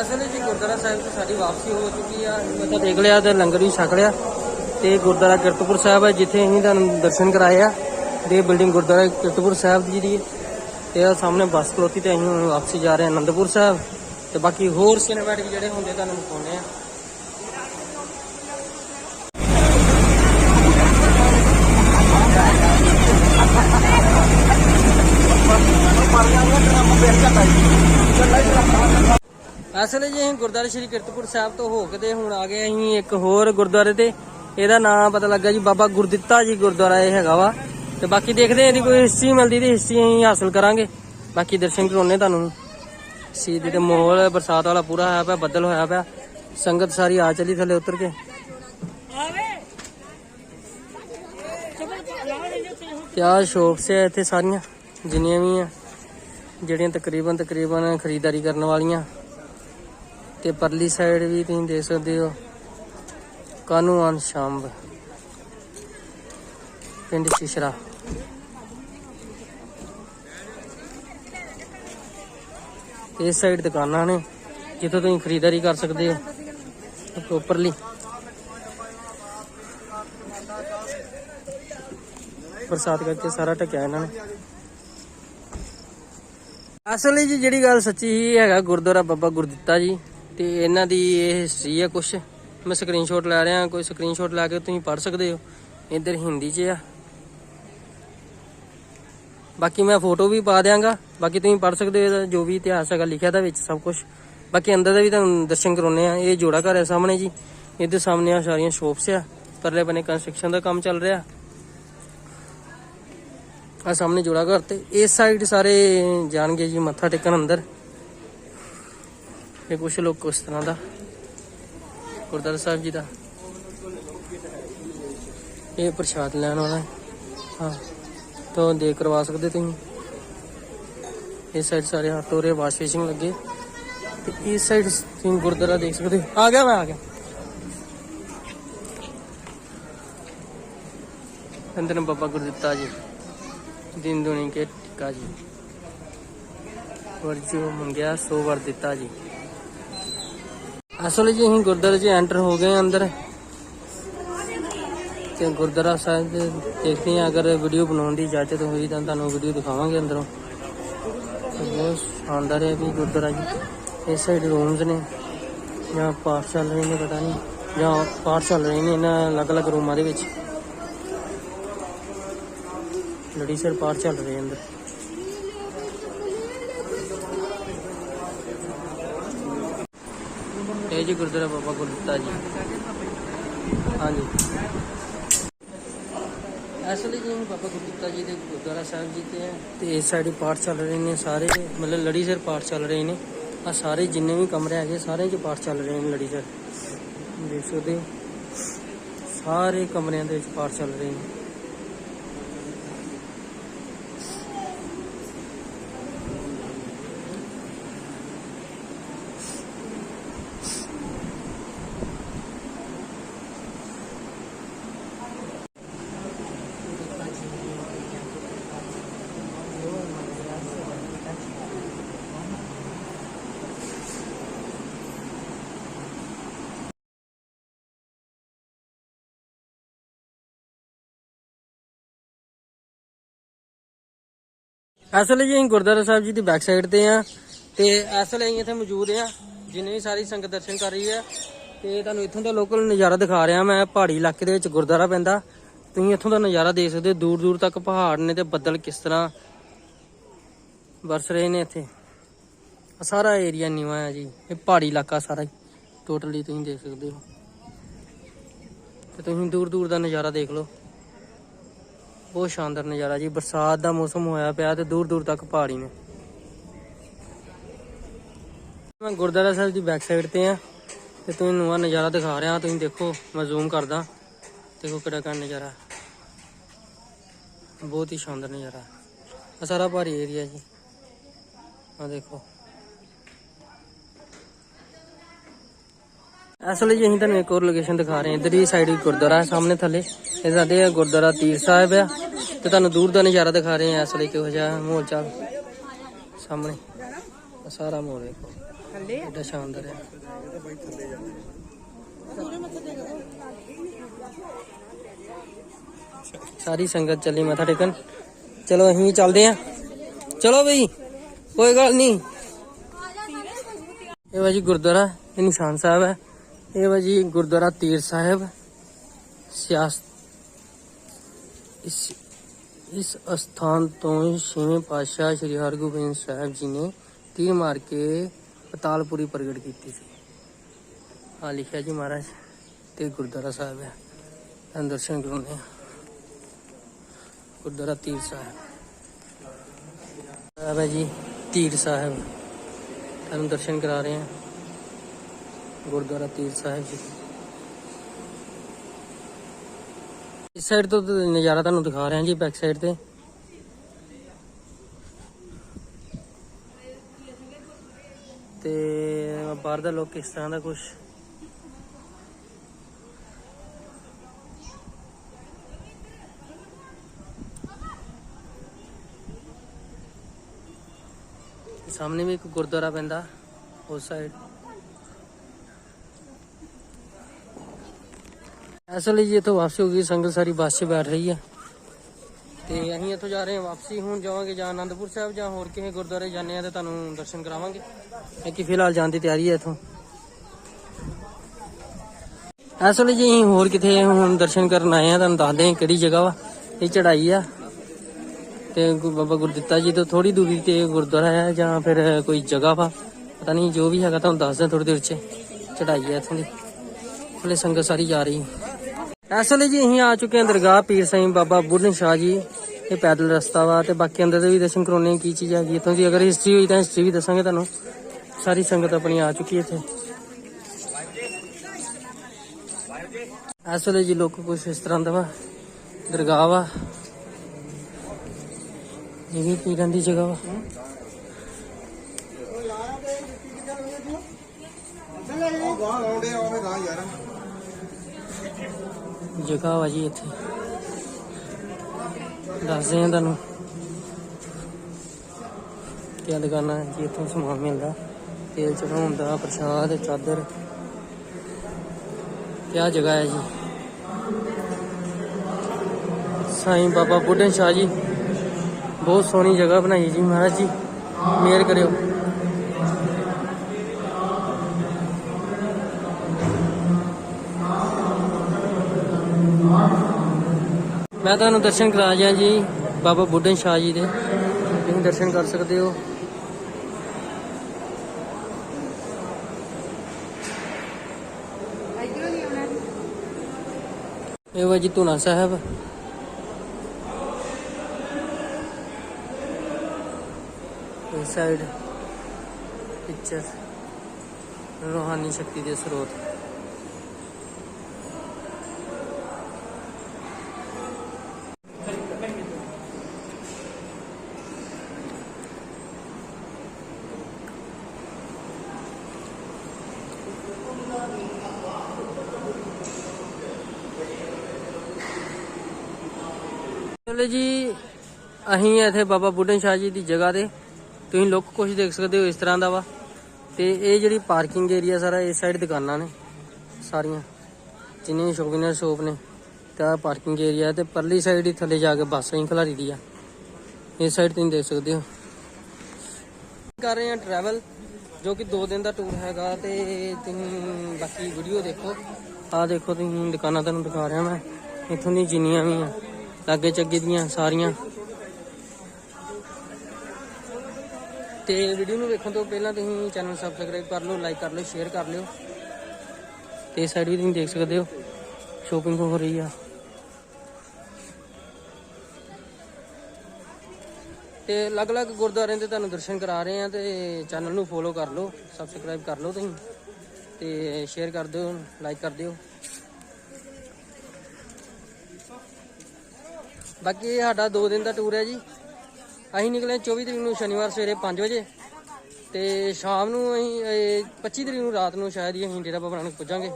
ਅਸਲ ਜੀ ਗੁਰਦੁਆਰਾ ਸਾਹਿਬ ਤੋਂ ਸਾਡੀ ਵਾਪਸੀ ਹੋ ਚੁੱਕੀ ਆ। ਮੱਥਾ ਟੇਕ ਲਿਆ ਤੇ ਲੰਗਰ ਵੀ ਛਕ ਲਿਆ ਤੇ ਗੁਰਦੁਆਰਾ ਕਿਰਤਪੁਰ ਸਾਹਿਬ ਹੈ ਜਿੱਥੇ ਅਸੀਂ ਤੁਹਾਨੂੰ ਦਰਸ਼ਨ ਕਰਾਏ ਆ। ਤੇ ਬਿਲਡਿੰਗ ਗੁਰਦੁਆਰਾ ਕਿਰਤਪੁਰ ਸਾਹਿਬ ਦੀ ਜਿਹੜੀ ਹੈ ਤੇ ਆ ਸਾਹਮਣੇ ਬੱਸ ਖਲੋਤੀ ਤੇ ਅਸੀਂ ਹੁਣ ਵਾਪਸੀ ਜਾ ਰਹੇ ਹਾਂ ਅਨੰਦਪੁਰ ਸਾਹਿਬ। ਤੇ ਬਾਕੀ ਹੋਰ ਸਿਨੇਮੈਟਿਕ ਜਿਹੜੇ ਹੁੰਦੇ ਤੁਹਾਨੂੰ ਦਿਖਾਉਂਦੇ ਆ। ਅਸਲ ਜੀ ਅਸੀਂ ਗੁਰਦੁਆਰਾ ਸ਼੍ਰੀ ਕੀਰਤਪੁਰ ਸਾਹਿਬ ਤੋਂ ਹੋ ਕੇ ਤੇ ਹੁਣ ਆ ਗਏ ਅਸੀਂ ਇੱਕ ਹੋਰ ਗੁਰਦੁਆਰੇ ਤੇ। ਇਹਦਾ ਨਾਮ ਪਤਾ ਲੱਗਾ ਜੀ ਬਾਬਾ ਗੁਰਦਿੱਤਾ ਜੀ ਗੁਰਦੁਆਰਾ ਇਹ ਹੈਗਾ ਵਾ। ਤੇ ਬਾਕੀ ਦੇਖਦੇ ਇਹਦੀ ਕੋਈ ਹਿਸਟਰੀ ਮਿਲਦੀ ਤੇ ਹਿਸਟਰੀ ਅਸੀਂ ਹਾਸਲ ਕਰਾਂਗੇ। ਬਾਕੀ ਦਰਸ਼ਨ ਕਰਾਉਣੇ ਤੁਹਾਨੂੰ। ਸੀधी ਤੇ ਮਾਹੌਲ ਬਰਸਾਤ ਵਾਲਾ ਪੂਰਾ ਹੋਇਆ ਪਿਆ, ਬੱਦਲ ਹੋਇਆ ਪਿਆ। ਸੰਗਤ ਸਾਰੀ ਆ ਚਲੀ ਥੱਲੇ ਉਤਰ ਕੇ। ਕਿਆ ਸ਼ੌਪ ਸੇ ਇੱਥੇ ਸਾਰੀਆਂ, ਜਿੰਨੀਆਂ ਵੀ ਆ, ਜਿਹੜੀਆਂ ਤਕਰੀਬਨ ਤਕਰੀਬਨ ਖਰੀਦਦਾਰੀ ਕਰਨ ਵਾਲੀਆਂ। ਤੇ ਪਰਲੀ ਸਾਈਡ ਵੀ ਤੁਸੀਂ ਦੇਖ ਸਕਦੇ ਹੋ। ਕਾਨੂੰਨ ਸ਼ਾਂਬ ਪਿੰਡ ਸ਼ਿਸ਼ਰਾ। ਇਸ ਸਾਈਡ ਦੁਕਾਨਾਂ ਨੇ, ਜਿੱਥੋਂ ਤੁਸੀਂ ਖਰੀਦਦਾਰੀ ਕਰ ਸਕਦੇ ਹੋ। ਪ੍ਰੋਪਰਲੀ ਬਰਸਾਤ ਕਰਕੇ ਸਾਰਾ ਢਕਿਆ ਇਹਨਾਂ ਨੇ। ਅਸਲ ਵਿੱਚ ਜਿਹੜੀ ਗੱਲ ਸੱਚੀ ਹੀ ਹੈਗਾ ਗੁਰਦੁਆਰਾ ਬਾਬਾ ਗੁਰਦਿੱਤਾ ਜੀ ਤੇ ਇਹਨਾਂ ਦੀ ਇਹ ਹਿਸਟਰੀ ਆ ਕੁਛ। ਮੈਂ ਸਕਰੀਨਸ਼ਾਟ ਲੈ ਰਿਹਾ, ਕੋਈ ਸਕਰੀਨਸ਼ਾਟ ਲਾ ਕੇ ਤੁਸੀਂ ਪੜ੍ਹ ਸਕਦੇ ਹੋ। ਇੱਧਰ ਹਿੰਦੀ 'ਚ ਆ। ਬਾਕੀ ਮੈਂ ਫੋਟੋ ਵੀ ਪਾ ਦਿਆਂਗਾ। ਬਾਕੀ ਤੁਸੀਂ ਪੜ੍ਹ ਸਕਦੇ ਹੋ ਇਹਦਾ ਜੋ ਵੀ ਇਤਿਹਾਸ ਹੈਗਾ ਲਿਖਿਆ ਦਾ ਵਿੱਚ ਸਭ ਕੁਝ ਬਾਕੀ ਅੰਦਰ ਦਾ ਵੀ ਤੁਹਾਨੂੰ ਦਰਸ਼ਨ ਕਰਾਉਨੇ ਆ ਇਹ ਜੋੜਾ ਘਰ ਹੈ ਸਾਹਮਣੇ ਜੀ। ਇਹਦੇ ਸਾਹਮਣੇ ਆ ਸਾਰੀਆਂ ਸ਼ੋਪਸ ਆ। ਪਰਲੇ ਬਨੇ ਕੰਸਟਰਕਸ਼ਨ ਦਾ ਕੰਮ ਚੱਲ ਰਿਹਾ। ਆ ਸਾਹਮਣੇ ਜੋੜਾ ਘਰ ਤੇ। ਇਸ ਸਾਈਡ ਸਾਰੇ ਜਾਣਗੇ ਜੀ, ਮੱਥਾ ਟੇਕਣ ਅੰਦਰ। ਇਹ ਕੁਛ ਲੋਕ ਉਸ ਤਰ੍ਹਾਂ ਦਾ, ਗੁਰਦੁਆਰਾ ਸਾਹਿਬ ਜੀ ਦਾ। ਇਹ ਪ੍ਰਸ਼ਾਦ ਲੈਣ ਆਉਣਾ ਹੈ। ਹਾਂ, ਤੋਂ ਦੇ ਕਰਵਾ ਸਕਦੇ ਤੁਸੀਂ। ਇਸ ਸਾਈਡ ਸਾਰੇ ਹੱਥ ਹੋਰੇ ਵਾਸ਼ ਫੇਸਿੰਗ ਲੱਗੇ। ਤੇ ਇਸ ਸਾਈਡ ਤੁਸੀਂ ਗੁਰਦੁਆਰਾ ਦੇਖ ਸਕਦੇ ਆ ਗਿਆ ਮੈਂ, ਆ ਗਿਆ। ਅੰਦਰ ਬਾਬਾ ਗੁਰਦਿੱਤਾ ਜੀ। ਦਿਨ ਦੁਨੀ ਕੇ ਟਿਕਾ ਜੀ। ਵਰ ਮੰਗਿਆ ਸੋ ਵਰ ਦਿੱਤਾ ਜੀ। ਅਸਲ ਜੀ ਅਸੀਂ ਗੁਰਦੁਆਰੇ 'ਚ ਐਂਟਰ ਹੋ ਗਏ ਹਾਂ ਅੰਦਰ। ਤੇ ਗੁਰਦੁਆਰਾ ਸਾਹਿਬ ਦੇ ਦੇਖਦੇ ਹਾਂ, ਅਗਰ ਵੀਡੀਓ ਬਣਾਉਣ ਦੀ ਇਜਾਜ਼ਤ ਹੋਈ ਤਾਂ ਤੁਹਾਨੂੰ ਵੀਡੀਓ ਦਿਖਾਵਾਂਗੇ ਅੰਦਰੋਂ। ਬਹੁਤ ਸ਼ਾਨਦਾਰ ਹੈ ਵੀ ਗੁਰਦੁਆਰਾ ਜੀ। ਇਸ ਸਾਈਡ ਰੂਮਸ ਨੇ, ਜਾਂ ਪਾਠ ਚੱਲ ਰਹੇ ਨੇ, ਪਤਾ ਨਹੀਂ, ਜਾਂ ਪਾਠ ਚੱਲ ਰਹੇ ਨੇ ਇਹਨਾਂ ਅਲੱਗ-ਅਲੱਗ ਰੂਮਾਂ ਦੇ ਵਿੱਚ। ਲੜੀ ਸਰ ਪਾਠ ਚੱਲ ਰਹੇ ਅੰਦਰ। ਇਹ ਜੀ ਗੁਰਦੁਆਰਾ ਬਾਬਾ ਗੁਰਦਿੱਤਾ ਜੀ। ਹਾਂਜੀ। ਅਸਲੀ ਜੀ ਬਾਬਾ ਗੁਰਦਿੱਤਾ ਜੀ ਦੇ ਗੁਰਦੁਆਰਾ ਸਾਹਿਬ ਜੀ ਤੇ ਹੈ। ਤੇ ਇਸ ਸਾਈਡ ਪਾਠ ਚੱਲ ਰਹੇ ਨੇ ਸਾਰੇ, ਮਤਲਬ ਲੜੀ ਸਰ ਪਾਠ ਚੱਲ ਰਹੇ ਨੇ। ਆ ਸਾਰੇ ਜਿੰਨੇ ਵੀ ਕਮਰੇ ਹੈਗੇ ਸਾਰੇ 'ਚ ਪਾਠ ਚੱਲ ਰਹੇ ਨੇ ਲੜੀ ਸਰ। ਦੇਖ ਸਕਦੇ ਸਾਰੇ ਕਮਰਿਆਂ ਦੇ ਵਿੱਚ ਪਾਠ ਚੱਲ ਰਹੇ ਨੇ। ਅਸਲ ਜੀ ਅਸੀਂ ਗੁਰਦੁਆਰਾ ਸਾਹਿਬ ਜੀ ਦੀ ਬੈਕ ਸਾਈਡ ਤੇ ਆ ਤੇ ਅਸਲ ਅਸੀਂ ਇੱਥੇ ਮੌਜੂਦ ਆ ਜਿੰਨੇ ਵੀ ਸਾਰੀ ਸੰਗਤ ਦਰਸ਼ਨ ਕਰ ਰਹੀ ਹੈ ਤੇ ਤੁਹਾਨੂੰ ਇੱਥੋਂ ਦਾ ਲੋਕਲ ਨਜ਼ਾਰਾ ਦਿਖਾ ਰਿਹਾ ਮੈਂ, ਪਹਾੜੀ ਇਲਾਕੇ ਦੇ ਵਿੱਚ ਗੁਰਦੁਆਰਾ ਪੈਂਦਾ। ਤੁਸੀਂ ਇੱਥੋਂ ਦਾ ਨਜ਼ਾਰਾ ਦੇਖ ਸਕਦੇ ਹੋ ਦੂਰ ਦੂਰ ਤੱਕ ਪਹਾੜ ਨੇ ਤੇ ਬੱਦਲ ਕਿਸ ਤਰ੍ਹਾਂ ਵਰਸ ਰਹੇ ਨੇ ਇੱਥੇ। ਸਾਰਾ ਏਰੀਆ ਨੀਵਾ ਹੈ ਜੀ, ਇਹ ਪਹਾੜੀ ਇਲਾਕਾ ਸਾਰਾ ਹੀ ਟੋਟਲੀ ਤੁਸੀਂ ਦੇਖ ਸਕਦੇ ਹੋ। ਤੇ ਤੁਸੀਂ ਦੂਰ ਦੂਰ ਦਾ ਨਜ਼ਾਰਾ ਦੇਖ ਲਓ। ਬਹੁਤ ਸ਼ਾਨਦਾਰ ਨਜ਼ਾਰਾ ਜੀ। ਬਰਸਾਤ ਦਾ ਮੌਸਮ ਹੋਇਆ ਪਿਆ ਤੇ ਦੂਰ ਦੂਰ ਤੱਕ ਪਹਾੜੀ ਨੇ। ਮੈਂ ਗੁਰਦੁਆਰਾ ਸਾਹਿਬ ਦੀ ਬੈਕ ਸਾਈਡ ਤੇ ਆ ਤੇ ਤੁਹਾਨੂੰ ਆ ਨਜ਼ਾਰਾ ਦਿਖਾ ਰਿਹਾ। ਤੁਸੀਂ ਦੇਖੋ, ਮੈਂ ਜ਼ੂਮ ਕਰਦਾ। ਦੇਖੋ ਕਿਹੜਾ ਕਿਹੜਾ ਨਜ਼ਾਰਾ। ਬਹੁਤ ਹੀ ਸ਼ਾਨਦਾਰ ਨਜ਼ਾਰਾ। ਆ ਸਾਰਾ ਪਹਾੜੀ ਏਰੀਆ ਜੀ। ਆ ਦੇਖੋ। ਅਸਲ ਜੀ ਅਸੀਂ ਤੁਹਾਨੂੰ ਇੱਕ ਹੋਰ ਲੋਕੇਸ਼ਨ ਦਿਖਾ ਰਹੇ ਹਾਂ। ਇਧਰ ਹੀ ਸਾਈਡ ਗੁਰਦੁਆਰਾ ਹੈ, ਸਾਹਮਣੇ ਥੱਲੇ। ਇਹ ਸਾਡੇ ਗੁਰਦੁਆਰਾ ਤੀਰ ਸਾਹਿਬ ਆ ਤੇ ਤੁਹਾਨੂੰ ਦੂਰ ਦਾ ਨਜ਼ਾਰਾ ਦਿਖਾ ਰਹੇ ਹਾਂ ਅਸਲ ਕਿਹੋ ਜਿਹਾ ਮਾਹੌਲ ਚਾਲ ਸਾਹਮਣੇ। ਆਹ ਸਾਰਾ ਮਾਹੌਲ ਚੱਲੇ ਆ? ਐਡਾ ਸ਼ਾਨਦਾਰ ਹੈ ਸਾਰੀ ਸੰਗਤ ਚੱਲੀ ਮੱਥਾ ਟੇਕਣ। ਚਲੋ ਅਸੀਂ ਵੀ ਚੱਲਦੇ ਆਂ। ਚਲੋ ਬਈ ਕੋਈ ਗੱਲ ਨਹੀਂ। ਇਹ ਵਾ ਜੀ ਗੁਰਦੁਆਰਾ ਇਹ ਨਿਸ਼ਾਨ ਸਾਹਿਬ ਹੈ ਇਹ ਵਾ ਜੀ ਗੁਰਦੁਆਰਾ ਤੀਰ ਸਾਹਿਬ। ਸਿਆਸ ਇਸ ਇਸ ਅਸਥਾਨ ਤੋਂ ਛੇਵੇਂ ਪਾਤਸ਼ਾਹ ਸ੍ਰੀ ਹਰਗੋਬਿੰਦ ਸਾਹਿਬ ਜੀ ਨੇ ਤੀਰ ਮਾਰ ਕੇ ਪਤਾਲਪੁਰੀ ਪ੍ਰਗਟ ਕੀਤੀ ਸੀ। ਆ ਲਿਖਿਆ ਜੀ ਮਹਾਰਾਜ, ਤੇ ਗੁਰਦੁਆਰਾ ਸਾਹਿਬ ਹੈ। ਤੁਹਾਨੂੰ ਦਰਸ਼ਨ ਕਰਾਉਂਦੇ ਆ ਗੁਰਦੁਆਰਾ ਤੀਰ ਸਾਹਿਬ। ਸਾਹਿਬ ਹੈ ਜੀ, ਤੀਰ ਸਾਹਿਬ। ਤੁਹਾਨੂੰ ਦਰਸ਼ਨ ਕਰਾ ਰਹੇ ਹਾਂ। ਗੁਰਦੁਆਰਾ ਤੀਰ ਸਾਹਿਬ ਜੀ। ਇਸ ਸਾਈਡ ਤੋਂ ਨਜ਼ਾਰਾ ਤੁਹਾਨੂੰ ਦਿਖਾ ਰਹੇ ਹਾਂ ਜੀ ਬੈਕ ਸਾਈਡ ਤੇ। ਤੇ ਬਾਹਰ ਦਾ ਲੋਕ ਇਸ ਤਰ੍ਹਾਂ ਦਾ ਕੁਝ ਸਾਹਮਣੇ ਵੀ ਇੱਕ ਗੁਰਦੁਆਰਾ ਪੈਂਦਾ ਉਸ ਸਾਈਡ ਇਸ ਅਸਲ ਜੀ ਇੱਥੋਂ ਵਾਪਸੀ ਹੋ ਗਈ, ਸੰਗਤ ਸਾਰੀ ਬੱਸ 'ਚ ਬੈਠ ਰਹੀ ਹੈ ਤੇ ਅਸੀਂ ਇੱਥੋਂ ਜਾ ਰਹੇ ਹਾਂ ਵਾਪਸੀ, ਹੁਣ ਜਾਵਾਂਗੇ ਜਾਂ ਆਨੰਦਪੁਰ ਸਾਹਿਬ ਜਾਂ ਹੋਰ ਕਿਸੇ ਗੁਰਦੁਆਰੇ ਜਾਂਦੇ ਆ ਤੇ ਤੁਹਾਨੂੰ ਦਰਸ਼ਨ ਕਰਾਵਾਂਗੇ। ਕਿ ਫਿਲਹਾਲ ਜਾਣ ਦੀ ਤਿਆਰੀ ਹੈ ਇੱਥੋਂ। ਲਈ ਜੀ ਅਸੀਂ ਹੋਰ ਕਿਥੇ ਹੁਣ ਦਰਸ਼ਨ ਕਰਨ ਆਏ ਆ ਤੁਹਾਨੂੰ ਦੱਸਦੇ ਹਾਂ ਕਿਹੜੀ ਜਗ੍ਹਾ ਵਾ, ਇਹ ਚੜਾਈ ਆ। ਤੇ ਗੁਰੂ ਬਾਬਾ ਗੁਰਦਿੱਤਾ ਜੀ ਤੋਂ ਥੋੜੀ ਦੂਰੀ ਤੇ ਗੁਰਦੁਆਰਾ ਹੈ ਜਾਂ ਫਿਰ ਕੋਈ ਜਗ੍ਹਾ ਵਾ, ਪਤਾ ਨਹੀਂ ਜੋ ਵੀ ਹੈਗਾ ਤੁਹਾਨੂੰ ਦੱਸਦਾ ਥੋੜੀ ਦੇਰ ਚ। ਚੜਾਈ ਹੈ ਇੱਥੋਂ ਦੀ। ਹਲੇ ਸੰਗਤ ਸਾਰੀ ਜਾ ਰਹੀ ਇਸ ਵੇਲੇ ਜੀ ਅਸੀਂ ਆ ਚੁੱਕੇ ਹਾਂ ਦਰਗਾਹ ਪੀਰ ਸਾਈਂ ਬਾਬਾ ਬੁੱਢਨ ਸ਼ਾਹ ਜੀ। ਇਹ ਪੈਦਲ ਰਸਤਾ ਵਾ ਤੇ ਬਾਕੀ ਅੰਦਰ ਦੇ ਵੀ ਦਰਸ਼ਨ ਕਰਾਉਣੇ ਕੀ ਚੀਜ਼ ਹੈਗੀ ਇੱਥੋਂ ਦੀ ਅਗਰ ਹਿਸਟਰੀ ਹੋਈ ਤਾਂ ਹਿਸਟਰੀ ਵੀ ਦੱਸਾਂਗੇ ਤੁਹਾਨੂੰ। ਸਾਰੀ ਸੰਗਤ ਆਪਣੀ ਆ ਚੁੱਕੀ ਹੈ ਇੱਥੇ। ਵੇਲੇ ਜੀ ਲੋਕ ਕੁਛ ਇਸ ਤਰ੍ਹਾਂ ਦਾ ਵਾ, ਦਰਗਾਹ ਵਾ। ਇਹ ਵੀ ਪੀਰਾਂ ਦੀ ਜਗ੍ਹਾ ਵਾ। ਜਗ੍ਹਾ ਵਾ ਜੀ ਇੱਥੇ। ਦੱਸਦੇ ਹਾਂ ਤੁਹਾਨੂੰ ਕਿਆ ਦੁਕਾਨਾਂ ਜੀ ਇੱਥੋਂ ਸਮਾਨ ਮਿਲਦਾ। ਤੇਲ ਚੜਾਉਣ ਦਾ, ਪ੍ਰਸ਼ਾਦ, ਚਾਦਰ। ਕਿਆ ਜਗ੍ਹਾ ਹੈ ਜੀ। ਸਾਈਂ ਬਾਬਾ ਬੁੱਢਨ ਸ਼ਾਹ ਜੀ। ਬਹੁਤ ਸੋਹਣੀ ਜਗ੍ਹਾ ਬਣਾਈ ਜੀ ਮਹਾਰਾਜ ਜੀ। ਮਿਹਰ ਕਰਿਓ। ਮੈਂ ਤੁਹਾਨੂੰ ਦਰਸ਼ਨ ਕਰਾ ਜਾ ਜੀ, ਬਾਬਾ ਬੁੱਢਨ ਸ਼ਾਹ ਜੀ ਦੇ। ਤੁਸੀਂ ਦਰਸ਼ਨ ਕਰ ਸਕਦੇ ਹੋ। ਇਹ ਵਾ ਜੀ ਧੂਣਾ ਸਾਹਿਬ। ਇਸ ਸਾਈਡ ਪਿਕਚਰ ਰੋਹਾਨੀ ਸ਼ਕਤੀ ਦੇ ਸਰੋਤ। ਚਲੋ ਜੀ, ਅਸੀਂ ਇੱਥੇ ਬਾਬਾ ਬੁੱਢਨ ਸ਼ਾਹ ਜੀ ਦੀ ਜਗ੍ਹਾ ਤੇ। ਤੁਸੀਂ ਲੋਕ ਕੁਝ ਦੇਖ ਸਕਦੇ ਹੋ ਇਸ ਤਰ੍ਹਾਂ ਦਾ ਵਾ। ਤੇ ਇਹ ਜਿਹੜੀ ਪਾਰਕਿੰਗ ਏਰੀਆ ਸਾਰਾ, ਇਸ ਸਾਈਡ ਦੁਕਾਨਾਂ ਨੇ, ਸਾਰੀਆਂ। ਜਿੰਨੀਆਂ ਵੀ ਸ਼ੋਪ ਨੇ, ਤਾਂ ਪਾਰਕਿੰਗ ਏਰੀਆ ਤੇ ਪਰਲੀ ਸਾਈਡ ਹੀ ਥੱਲੇ ਜਾ ਕੇ ਬੱਸ ਹੀ ਖਲਾਰੀ ਦੀ ਆ। ਇਸ ਸਾਈਡ ਤੁਸੀਂ ਦੇਖ ਸਕਦੇ ਹੋ। ਕਰ ਰਹੇ ਹਾਂ ਟਰੈਵਲ ਜੋ ਕਿ 2 ਦਿਨ ਦਾ ਟੂਰ ਹੈਗਾ ਤੇ ਤੁਸੀਂ ਬਾਕੀ ਵੀਡੀਓ ਦੇਖੋ। ਆਹ ਦੇਖੋ ਤੁਸੀਂ, ਦੁਕਾਨਾਂ ਤੁਹਾਨੂੰ ਦਿਖਾ ਰਿਹਾ ਮੈਂ। ਇੱਥੋਂ ਦੀ ਜਿੰਨੀਆਂ ਵੀ ਆ ਲਾਗੇ ਚੱਗੇ ਦੀਆਂ ਸਾਰੀਆਂ। ਤੇ ਵੀਡੀਓ ਨੂੰ ਵੇਖਣ ਤੋਂ ਪਹਿਲਾਂ ਤੁਸੀਂ ਚੈਨਲ ਸਬਸਕ੍ਰਾਈਬ ਕਰ ਲਓ ਲਾਈਕ ਕਰ ਲਓ ਸ਼ੇਅਰ ਕਰ ਲਿਓ। ਤੇ ਸਾਈਡ ਵੀ ਤੁਸੀਂ ਦੇਖ ਸਕਦੇ ਹੋ ਸ਼ੋਪਿੰਗ ਹੋ ਰਹੀ ਆ। ਤੇ ਅਲੱਗ-ਅਲੱਗ ਗੁਰਦੁਆਰਿਆਂ ਦੇ ਤੁਹਾਨੂੰ ਦਰਸ਼ਨ ਕਰਾ ਰਹੇ ਆ ਤੇ ਚੈਨਲ ਨੂੰ ਫੋਲੋ ਕਰ ਲਓ ਸਬਸਕ੍ਰਾਈਬ ਕਰ ਲਓ ਤੁਸੀਂ। ਤੇ ਸ਼ੇਅਰ ਕਰ ਦਿਓ ਲਾਈਕ ਕਰ ਦਿਓ। ਬਾਕੀ ਇਹ ਸਾਡਾ 2 ਦਿਨ ਦਾ ਟੂਰ ਹੈ ਜੀ। ਅਸੀਂ ਨਿਕਲੇ 24 ਤਰੀਕ ਨੂੰ ਸ਼ਨੀਵਾਰ ਸਵੇਰੇ 5 ਵਜੇ ਤੇ ਸ਼ਾਮ ਨੂੰ ਅਸੀਂ, ਇਹ 25 ਤਰੀਕ ਨੂੰ ਰਾਤ ਨੂੰ ਸ਼ਾਇਦ ਹੀ ਅਸੀਂ ਡੇਰਾ ਬਾਬਾ ਨਾਨਕ ਪੁੱਜਾਂਗੇ।